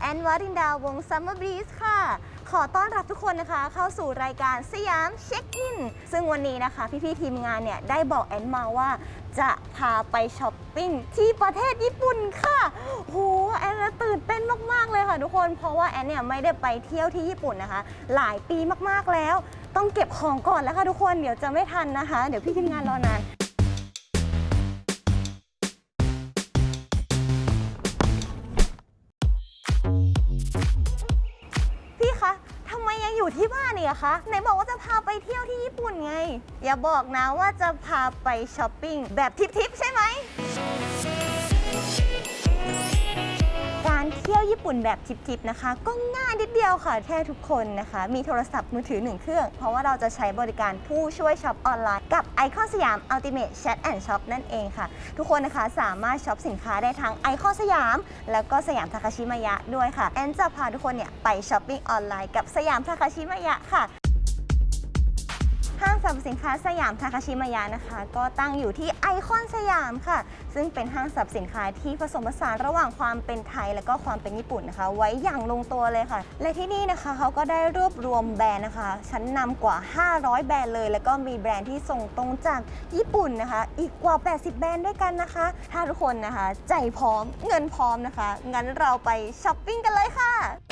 แอนวารินดาวงซัมเมอร์บรีสค่ะ ขอต้อนรับทุกคนนะคะ เข้าสู่รายการสยามเช็คอิน ซึ่งวันนี้นะคะ พี่ๆทีมงานเนี่ย ได้บอกแอนมาว่า จะพาไปช้อปปิ้งที่ประเทศญี่ปุ่นค่ะโหแอนตื่นเต้นมากๆเลยค่ะทุกคน เพราะว่าแอนเนี่ยไม่ได้ไปเที่ยวที่ญี่ปุ่นนะคะ หลายปีมากๆแล้ว ต้องเก็บของก่อนแล้วค่ะทุกคน เดี๋ยวจะไม่ทันนะคะ เดี๋ยวพี่ทีมงานรอนาน อยู่ที่บ้านนี่อะคะไหนบอกว่าจะพาไปเที่ยวที่ญี่ปุ่นไง อย่าบอกนะว่าจะพาไปช้อปปิ้งแบบทิปๆใช่ไหม ที่ยวญี่ปุ่นแบบทิปๆนะคะ ก็ง่ายนิดเดียวค่ะแค่ทุกคนนะคะ มีโทรศัพท์มือถือหนึ่งเครื่อง เพราะว่าเราจะใช้บริการผู้ช่วยช็อปออนไลน์กับไอคอนสยาม Ultimate Chat and Shop นั่นเองค่ะ ทุกคนนะคะสามารถช็อปสินค้าได้ทั้งไอคอนสยาม แล้วก็สยามทาคาชิมายะด้วยค่ะแอนจะพาทุกคนเนี่ยไปช้อปปิ้งออนไลน์กับสยามทาคาชิมายะค่ะ ห้างสรรพสินค้าสยามทาคาชิมายะนะคะ ก็ตั้งอยู่ที่ไอคอนสยามค่ะ ซึ่งเป็นห้างสรรพสินค้าที่ผสมผสานระหว่างความเป็นไทย และก็ความเป็นญี่ปุ่นนะคะ ไว้อย่างลงตัวเลยค่ะ และที่นี่นะคะเขาก็ได้รวบรวมแบรนด์นะคะ ชั้นนำกว่า 500 แบรนด์เลย แล้วก็มีแบรนด์ที่ส่งตรงจากญี่ปุ่นนะคะ อีกกว่า 80 แบรนด์ด้วยกันนะคะ ถ้าทุกคนนะคะ ใจพร้อมเงินพร้อมนะคะงั้นเราไปช้อปปิ้งกันเลยค่ะ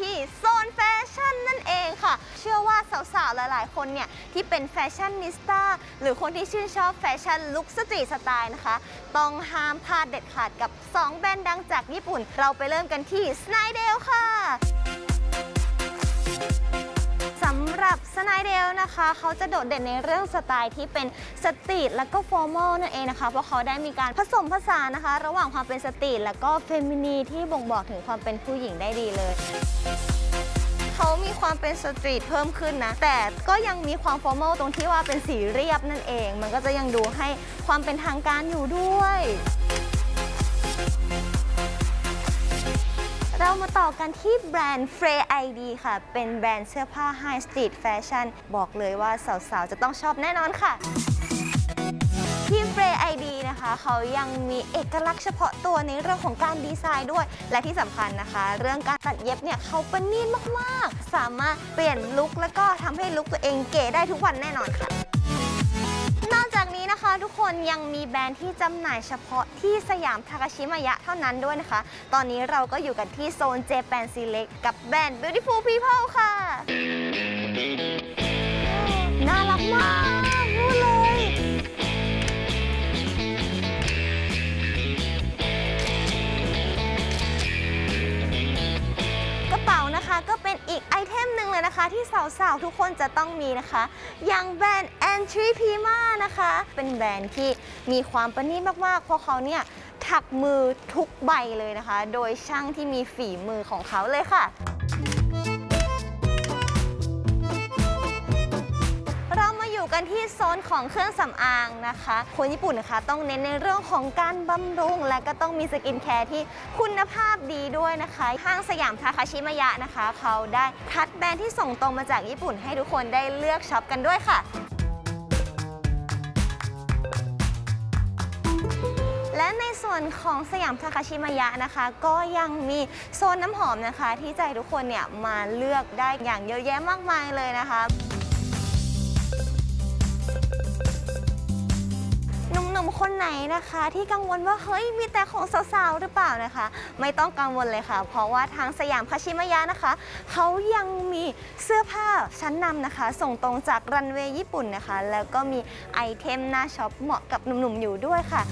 ที่โซนแฟชั่นนั่นเองค่ะ เชื่อว่าสาวๆ หลายๆ คนเนี่ย ที่เป็นแฟชั่นนิสต้าหรือคนที่ชื่นชอบแฟชั่นลุคสตรีทสไตล์นะคะ ต้องห้ามพลาดเด็ดขาดกับ 2 แบรนด์ดังจากญี่ปุ่น เราไปเริ่มกันที่ s n y d e l ค่ะำหรับสไนเดลนะคะ เขาจะโดดเด่นในเรื่องสไตล์ที่เป็นสตรีทและก็ฟอร์มอลนั่นเองนะคะ เพราะเขาได้มีการผสมผสานนะคะ ระหว่างความเป็นสตรีทและก็เฟมินีที่บ่งบอกถึงความเป็นผู้หญิงได้ดีเลยเขามีความเป็นสตรีทเพิ่มขึ้นนะ แต่ก็ยังมีความฟอร์มอลตรงที่ว่าเป็นสีเรียบนั่นเอง มันก็จะยังดูให้ความเป็นทางการอยู่ด้วย เรามาต่อกันที่แบรนด์ Frey ID ค่ะ เป็นแบรนด์เสื้อผ้า High Street Fashion บอกเลยว่าสาวๆ จะต้องชอบแน่นอนค่ะที่ Frey ID นะคะเขายังมีเอกลักษณ์เฉพาะตัวในเรื่องของการดีไซน์ด้วย และที่สำคัญนะคะ เรื่องการตัดเย็บเนี่ยเขาประณีตมาก ๆ สามารถเปลี่ยนลุคแล้วก็ทำให้ลุคตัวเองเก๋ได้ทุกวันแน่นอนค่ะ นะคะทุกคนยังมีแบรนด์ที่จำหน่ายเฉพาะที่สยามทาคาชิมายะเท่านั้นด้วยนะคะ ตอนนี้เราก็อยู่กันที่โซนเจแปนซีเล็กกับแบรนด์ Beautiful People ค่ะ น่ารักมากาวทุกคนจะต้องมีนะคะอย่างแบรนด์ Entry Pima นะคะ เป็นแบรนด์ที่มีความประณีตมากๆ เพราะเขาเนี่ยถักมือทุกใบเลยนะคะ โดยช่างที่มีฝีมือของเขาเลยค่ะ กันที่โซนของเครื่องสำอางนะคะ คนญี่ปุ่นนะคะ ต้องเน้นในเรื่องของการบำรุง และก็ต้องมีสกินแคร์ที่คุณภาพดีด้วยนะคะ ห้างสยามทาคาชิมายะนะคะ เขาได้คัดแบรนด์ที่ส่งตรงมาจากญี่ปุ่น ให้ทุกคนได้เลือกช็อปกันด้วยค่ะและในส่วนของสยามทาคาชิมายะนะคะ ก็ยังมีโซนน้ำหอมนะคะ ที่ใจทุกคนเนี่ยมาเลือกได้อย่างเยอะแยะมากมายเลยนะคะ นุ่มๆ คนไหนนะคะ ที่กังวลว่าเฮ้ยมีแต่ของสาวๆ หรือเปล่านะคะ ไม่ต้องกังวลเลยค่ะ เพราะว่าทางสยามคาชิมายะนะคะ เขายังมีเสื้อผ้าชั้นนำนะคะ ส่งตรงจากรันเวย์ญี่ปุ่นนะคะ แล้วก็มีไอเทมหน้าช็อปเหมาะกับหนุ่มๆ อยู่ด้วยค่ะ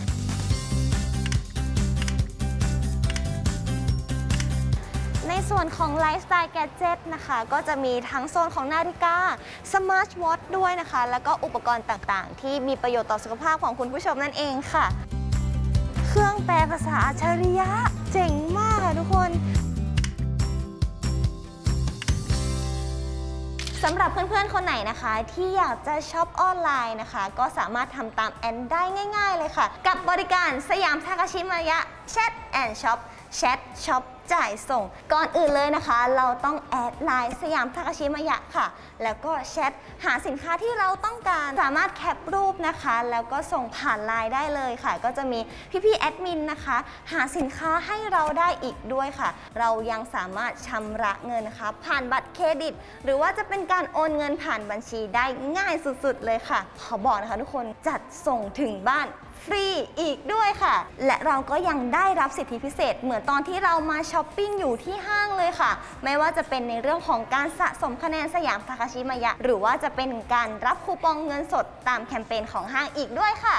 ในส่วนของไลฟ์สไตล์แกจ e t นะคะ ก็จะมีทั้งโซนของนาฬิกาสมาร์ทวอทด้วยนะคะ แล้วก็อุปกรณ์ต่างๆ ที่มีประโยชน์ต่อสุขภาพของคุณผู้ชมนั่นเองค่ะ เครื่องแปลภาษาอัจฉริยะเจ๋งมากค่ะทุกคนสำหรับเพื่อนๆ คนไหนนะคะ ที่อยากจะช็อปออนไลน์นะคะ ก็สามารถทำตามแอนได้ง่าย ๆ เลยค่ะ กับบริการสยามทาคาชิมายะแชทแอนช็อปแชทช็อป จ่ายส่ง ก่อนอื่นเลยนะคะ เราต้องแอดไลน์สยามทาคาชิมายะค่ะ แล้วก็แชทหาสินค้าที่เราต้องการสามารถแคปรูปนะคะ แล้วก็ส่งผ่านไลน์ได้เลยค่ะ ก็จะมีพี่ๆแอดมินนะคะ หาสินค้าให้เราได้อีกด้วยค่ะ เรายังสามารถชำระเงินนะคะ ผ่านบัตรเครดิต หรือว่าจะเป็นการโอนเงินผ่านบัญชีได้ง่ายสุดๆเลยค่ะ ขอบอกนะคะทุกคนจัดส่งถึงบ้าน ฟรีอีกด้วยค่ะ และเราก็ยังได้รับสิทธิพิเศษ เหมือนตอนที่เรามาช้อปปิ้งอยู่ที่ห้างเลยค่ะ ไม่ว่าจะเป็นในเรื่องของการสะสมคะแนนสยามทาคาชิมายะ หรือว่าจะเป็นการรับคูปองเงินสดตามแคมเปญของห้างอีกด้วยค่ะ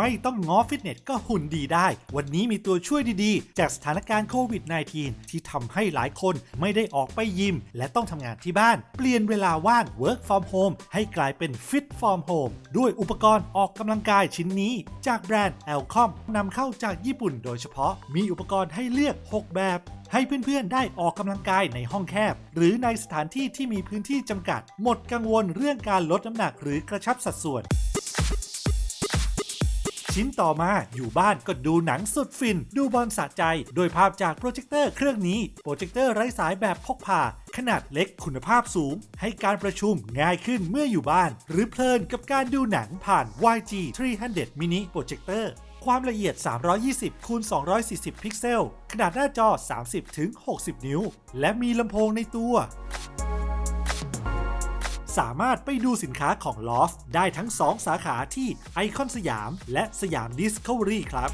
ไม่ต้องง้อฟิตเนสก็หุ่นดีได้ วันนี้มีตัวช่วยดีๆ จากสถานการณ์โควิด -19 ที่ทำให้หลายคนไม่ได้ออกไปยิม และต้องทำงานที่บ้าน เปลี่ยนเวลาว่าง work from home ให้กลายเป็น fit from home ด้วยอุปกรณ์ออกกำลังกายชิ้นนี้ จากแบรนด์ a l c o m นำเข้าจากญี่ปุ่นโดยเฉพาะ มีอุปกรณ์ให้เลือก 6 แบบให้เพื่อนๆ ได้ออกกำลังกายในห้องแคบ หรือในสถานที่ที่มีพื้นที่จำกัด หมดกังวลเรื่องการลดน้ำหนักหรือกระชับสัดส่วน ชิ้นต่อมาอยู่บ้านก็ดูหนังสุดฟิน ดูบอลสะใจ โดยภาพจากโปรเจคเตอร์เครื่องนี้ โปรเจคเตอร์ไร้สายแบบพกพา ขนาดเล็กคุณภาพสูง ให้การประชุมง่ายขึ้นเมื่ออยู่บ้าน หรือเพลินกับการดูหนังผ่าน YG 300 Mini Projector ความละเอียด 320คูณ240 พิกเซล ขนาดหน้าจอ 30-60 นิ้ว และมีลำโพงในตัว สามารถไปดูสินค้าของ Loft ได้ทั้ง 2 สาขาที่ไอคอนสยาม และสยาม Discovery ครับ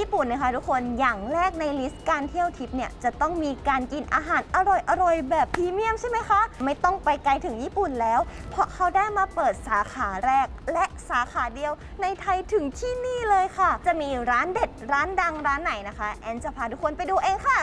ญี่ปุ่นนะคะ ทุกคนอย่างแรกในลิสต์การเที่ยวทริปเนี่ยจะต้องมีการกินอาหารอร่อยๆแบบพรีเมียมใช่ไหมคะ ไม่ต้องไปไกลถึงญี่ปุ่นแล้ว เพราะเขาได้มาเปิดสาขาแรก และสาขาเดียวในไทยถึงที่นี่เลยค่ะ จะมีร้านเด็ดร้านดังร้านไหนนะคะ แอนจะพาทุกคนไปดูเองค่ะ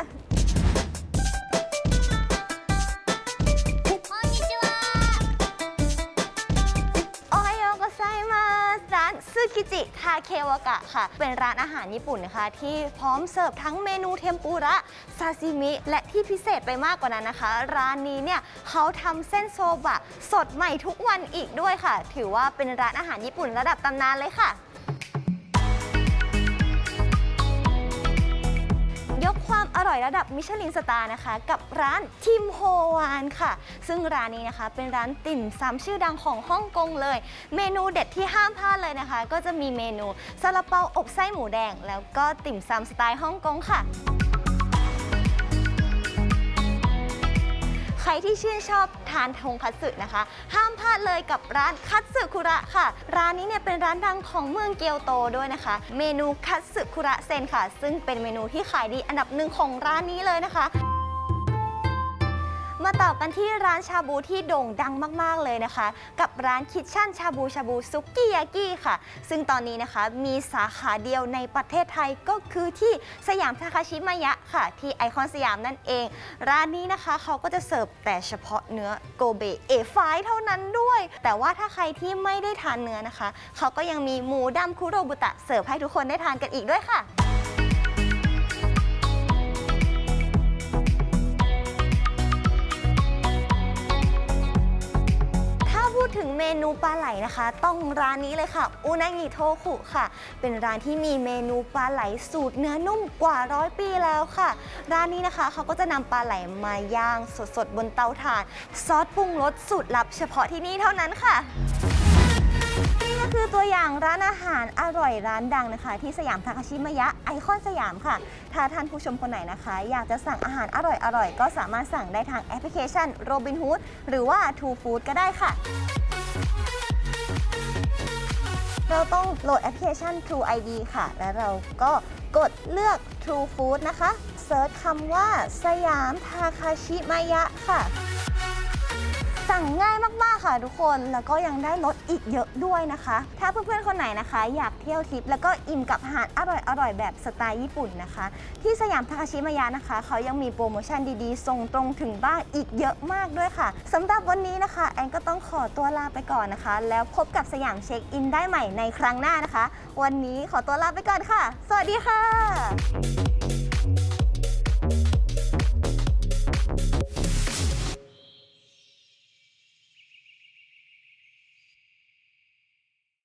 กิจิทาเควากะค่ะ เป็นร้านอาหารญี่ปุ่นนะคะ ที่พร้อมเสิร์ฟทั้งเมนูเทมปุระซาซิมิ และที่พิเศษไปมากกว่านั้นนะคะ ร้านนี้เนี่ยเขาทำเส้นโซบะ สดใหม่ทุกวันอีกด้วยค่ะ ถือว่าเป็นร้านอาหารญี่ปุ่นระดับตำนานเลยค่ะ ยกความอร่อยระดับมิชลินสตาร์นะคะ กับร้านทิมโฮวานค่ะ ซึ่งร้านนี้นะคะเป็นร้านติ่มซำชื่อดังของฮ่องกงเลย เมนูเด็ดที่ห้ามพลาดเลยนะคะ ก็จะมีเมนูซาลาเปาอบไส้หมูแดง แล้วก็ติ่มซำสไตล์ฮ่องกงค่ะ รที่ชื่นชอบทานทงคัตสึนะคะ ห้ามพลาดเลยกับร้านคัตสึคุระค่ะ ร้านนี้เนี่ยเป็นร้านดังของเมืองเกียวโตด้วยนะคะ เมนูคัตสึคุระเซนค่ะ ซึ่งเป็นเมนูที่ขายดีอันดับหนึ่งของร้านนี้เลยนะคะ มาต่อกันที่ร้านชาบูที่โด่งดังมาก ๆ เลยนะคะ กับร้านคิทชั่นชาบูชาบูซุกี้ยากิค่ะ ซึ่งตอนนี้นะคะมีสาขาเดียวในประเทศไทยก็คือที่สยามทาคาชิมายะค่ะ ที่ไอคอนสยามนั่นเอง ร้านนี้นะคะเขาก็จะเสิร์ฟแต่เฉพาะเนื้อโกเบเอฟายเท่านั้นด้วย แต่ว่าถ้าใครที่ไม่ได้ทานเนื้อนะคะ เขาก็ยังมีหมูดำคุโรบุตะเสิร์ฟให้ทุกคนได้ทานกันอีกด้วยค่ะ ถึงเมนูปลาไหลนะคะ ต้องร้านนี้เลยค่ะอุนางิโทคุค่ะ เป็นร้านที่มีเมนูปลาไหลสูตรเนื้อนุ่มกว่าร้อยปีแล้วค่ะ ร้านนี้นะคะเขาก็จะนำปลาไหลมาย่างสดๆบนเตาถ่าน ซอสปรุงรสสูตรลับเฉพาะที่นี่เท่านั้นค่ะนี่ก็คือตัวอย่างร้านอาหารอร่อยร้านดังนะคะ ที่สยามทาคาชิมยะไอคอนสยามค่ะ ถ้าท่านผู้ชมคนไหนนะคะ อยากจะสั่งอาหารอร่อยๆ ก็สามารถสั่งได้ทางแอปพลิเคชัน Robinhood หรือว่า True Food ก็ได้ค่ะ เราต้องโหลดแอปพลิเคชัน True ID ค่ะ แล้วเราก็กดเลือก True Food นะคะ เซิร์ชคำว่าสยามทาคาชิมายะค่ะ สั่งง่ายมากๆค่ะทุกคนแล้วก็ยังได้ลดอีกเยอะด้วยนะคะ ถ้าเพื่อนๆคนไหนนะคะ อยากเที่ยวทริปแล้วก็อิ่มกับอาหารอร่อยๆแบบสไตล์ญี่ปุ่นนะคะ ที่สยามทาคาชิมายะนะคะ เขายังมีโปรโมชั่นดีๆ ส่งตรงถึงบ้านอีกเยอะมากด้วยค่ะสำหรับวันนี้นะคะ แอนก็ต้องขอตัวลาไปก่อนนะคะ แล้วพบกับสยามเช็คอินได้ใหม่ในครั้งหน้านะคะ วันนี้ขอตัวลาไปก่อนค่ะ สวัสดีค่ะ